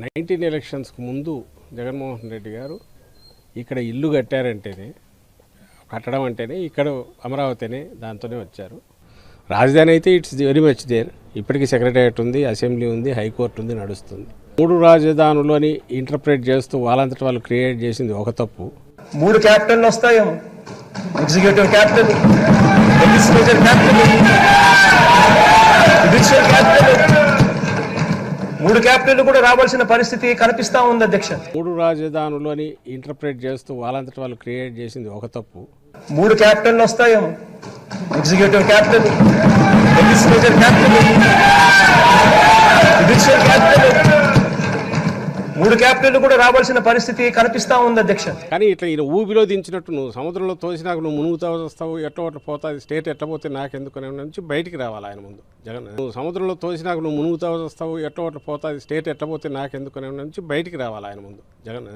Nineteen ఎలక్షన్స్కి ముందు జగన్మోహన్ రెడ్డి గారు ఇక్కడ ఇల్లు కట్టారంటేనే కట్టడం అంటేనే ఇక్కడ అమరావతినే దాంతోనే వచ్చారు. రాజధాని అయితే ఇట్స్ వెరీ మచ్ దేర్. ఇప్పటికీ సెక్రటరియట్ ఉంది అసెంబ్లీ ఉంది హైకోర్టు ఉంది నడుస్తుంది. మూడు రాజధానులని ఇంటర్ప్రిట్ చేస్తూ వాళ్ళంతటి వాళ్ళు క్రియేట్ చేసింది ఒక తప్పు. మూడు క్యాపిటల్ వస్తాయేమో. ఎగ్జిక్యూటివ్ క్యాపిటల్ మూడు క్యాపిటల్ కూడా రావాల్సిన పరిస్థితి కనిపిస్తా ఉంది అధ్యక్ష. మూడు రాజధానులని ఇంటర్ప్రిట్ చేస్తూ వాళ్ళంతటి వాళ్ళు క్రియేట్ చేసింది ఒక తప్పు. మూడు క్యాపిటల్ వస్తాయేమో. ఎగ్జిక్యూటివ్ క్యాపిటల్ లెజిస్లేచర్ క్యాపిటల్ మూడు క్యాప్టెన్లు కూడా రావాల్సిన పరిస్థితి కనిపిస్తా ఉంది అధ్యక్ష. కానీ ఇట్లా ఈయన ఊబిలో దించినట్టు నువ్వు సముద్రంలో తోసినాక నువ్వు మునుగుతావు వస్తావు ఎట్లా ఒట్లా పోతుంది స్టేట్ ఎట్లా పోతే నాకెందుకు నుంచి బయటికి రావాలి ఆయన ముందు. జగన్ నువ్వు సముద్రంలో తోసినాక నువ్వు మునుగుతావు వస్తావు ఎట్లా ఒకటి పోతాది స్టేట్ ఎట్లా పోతే నాకెందుకు నుంచి బయటికి రావాలి ఆయన ముందు. జగన్